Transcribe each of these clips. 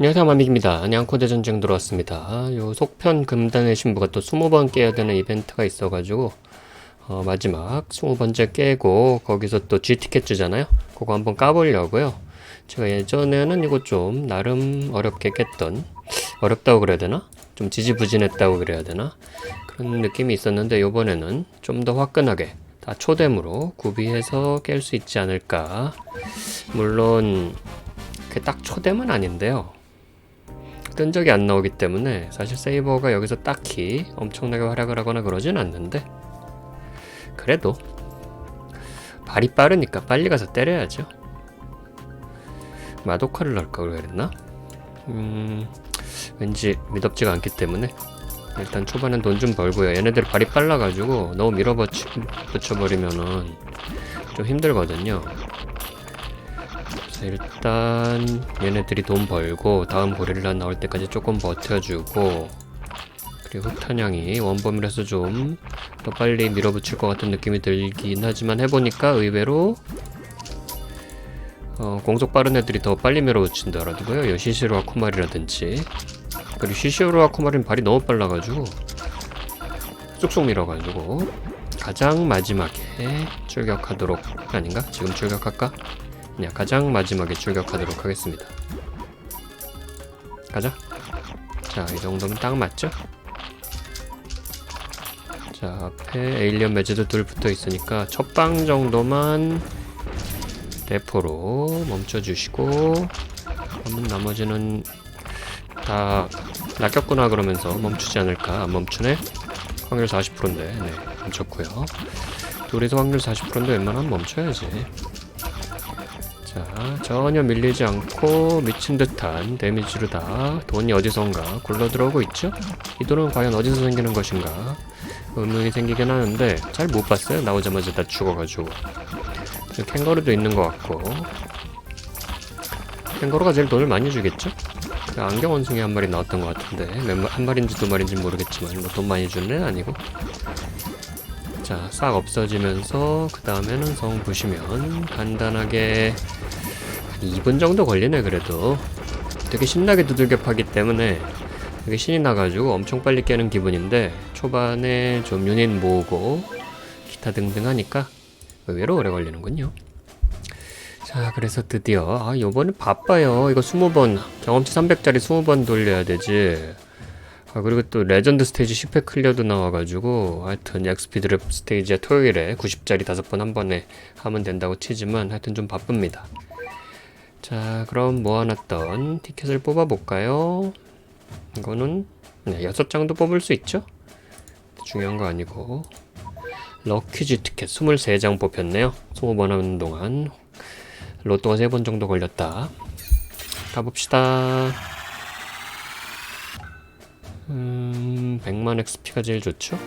안녕하세요 마믹입니다. 냥코대 전쟁 들어왔습니다. 요 속편 금단의 신부가 또 20번 깨야 되는 이벤트가 있어가지고 어, 마지막 20번째 깨고 거기서 또 G티켓 주잖아요. 그거 한번 까보려고요. 제가 예전에는 이거 좀 나름 어렵게 깼던 어렵다고 그래야 되나? 좀 지지부진했다고 그래야 되나? 그런 느낌이 있었는데 요번에는 좀 더 화끈하게 다 초댐으로 구비해서 깰 수 있지 않을까. 물론 그게 딱 초댐은 아닌데요. 뜬 적이 안 나오기 때문에 사실 세이버가 여기서 딱히 엄청나게 활약을 하거나 그러진 않는데 그래도 발이 빠르니까 빨리 가서 때려야죠. 마도카를 넣을까 그랬나? 음 왠지 미덥지가 않기 때문에 일단 초반엔 돈 좀 벌고요. 얘네들 발이 빨라가지고 너무 밀어붙여버리면은 좀 힘들거든요. 일단 얘네들이 돈 벌고 다음 고릴라 나올 때까지 조금 버텨주고 그리고 흑탄양이 원범이라서 좀 더 빨리 밀어붙일 것 같은 느낌이 들긴 하지만 해보니까 의외로 어, 공속 빠른 애들이 더 빨리 밀어붙인다라고요. 시시로와 코말이라든지 그리고 시시로와 코말은 발이 너무 빨라가지고 쑥쑥 밀어가지고 가장 마지막에 출격하도록 아닌가? 지금 출격할까? 그냥 가장 마지막에 출격하도록 하겠습니다. 가자. 자, 이 정도면 딱 맞죠? 자, 앞에 에일리언 매즈도 둘 붙어 있으니까 첫 방 정도만 대포로 멈춰주시고 그러면 나머지는 다 낚였구나 그러면서 멈추지 않을까? 안 멈추네? 확률 40%인데, 네, 멈췄고요. 둘이서 확률 40%인데 웬만하면 멈춰야지. 자, 전혀 밀리지 않고 미친 듯한 데미지로 다 돈이 어디선가 굴러 들어오고 있죠? 이 돈은 과연 어디서 생기는 것인가? 의문이 생기긴 하는데 잘 못 봤어요. 나오자마자 다 죽어가지고. 캥거루도 있는 것 같고. 캥거루가 제일 돈을 많이 주겠죠? 그 안경 원숭이 한 마리 나왔던 것 같은데 한 마리인지 두 마리인지 모르겠지만 뭐 돈 많이 주는 애는 아니고. 자, 싹 없어지면서 그 다음에는 성 보시면 간단하게 한 2분 정도 걸리네 그래도 되게 신나게 두들겨 파기 때문에 되게 신이 나가지고 엄청 빨리 깨는 기분인데 초반에 좀 유닛 모으고 기타 등등 하니까 의외로 오래 걸리는군요. 자, 그래서 드디어 아, 요번에 바빠요. 이거 20번 경험치 300짜리 20번 돌려야 되지. 아, 그리고 또 레전드 스테이지 10회 클리어도 나와가지고 하여튼 XP 드랩 스테이지에 토요일에 90짜리 5번 한 번에 하면 된다고 치지만 하여튼 좀 바쁩니다. 자, 그럼 모아놨던 티켓을 뽑아볼까요? 이거는 네, 6장도 뽑을 수 있죠? 중요한 거 아니고 럭키즈 티켓 23장 뽑혔네요. 20번 하는 동안 로또가 3번 정도 걸렸다. 가봅시다. 음, 100만 XP가 제일 좋죠?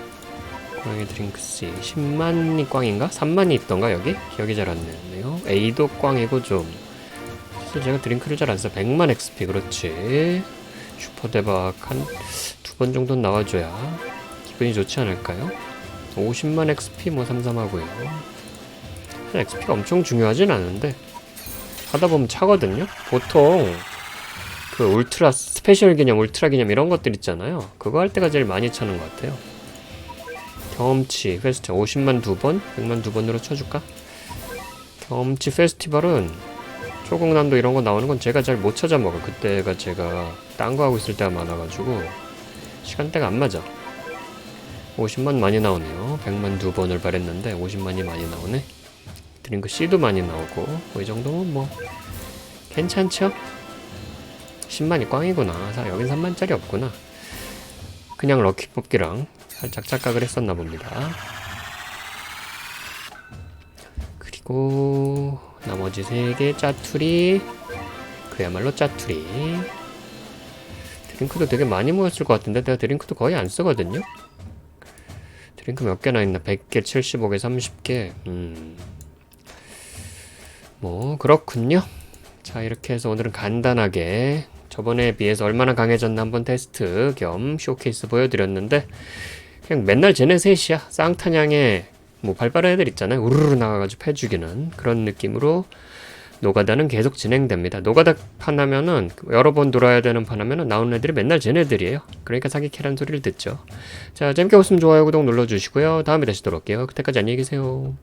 고양이 드링크씨 10만이 꽝인가? 3만이 있던가 여기? 기억이 잘 안 나네요. A도 꽝이고 좀 사실 제가 드링크를 잘 안 써. 100만 XP 그렇지. 슈퍼 대박 한 두 번 정도는 나와줘야 기분이 좋지 않을까요? 50만 XP 뭐 삼삼하고요. XP가 엄청 중요하진 않은데 하다 보면 차거든요. 보통 그 울트라 스페셜 기념, 울트라 기념 이런 것들 있잖아요. 그거 할 때가 제일 많이 차는 것 같아요. 경험치 페스티벌 50만 두 번, 100만 두 번으로 쳐줄까? 경험치 페스티벌은 초공난도 이런 거 나오는 건 제가 잘 못 찾아 먹어. 그때가 제가 딴 거 하고 있을 때가 많아가지고 시간대가 안 맞아. 50만 많이 나오네요. 100만 두 번을 바랬는데 50만이 많이 나오네. 드링크 C도 많이 나오고 뭐 이 정도면 뭐 괜찮죠? 10만이 꽝이구나. 사- 여긴 3만짜리 없구나. 그냥 럭키 뽑기랑 살짝 착각을 했었나 봅니다. 그리고 나머지 3개 짜투리 그야말로 짜투리 드링크도 되게 많이 모였을 것 같은데 내가 드링크도 거의 안 쓰거든요 드링크 몇 개나 있나 100개 75개 30개 음. 뭐 그렇군요 자 이렇게 해서 오늘은 간단하게 저번에 비해서 얼마나 강해졌나 한번 테스트 겸 쇼케이스 보여드렸는데 그냥 맨날 쟤네 셋이야 쌍탄양에 뭐 발빠른 애들 있잖아요 우르르 나가가지고 패죽이는 그런 느낌으로 노가다는 계속 진행됩니다. 노가다 판 하면은 여러 번 돌아야 되는 판 하면은 나오는 애들이 맨날 쟤네들이에요. 그러니까 사기 캐란 소리를 듣죠. 자, 재밌게 보시면 좋아요, 구독 눌러주시고요. 다음에 다시 돌아올게요. 그때까지 안녕히 계세요.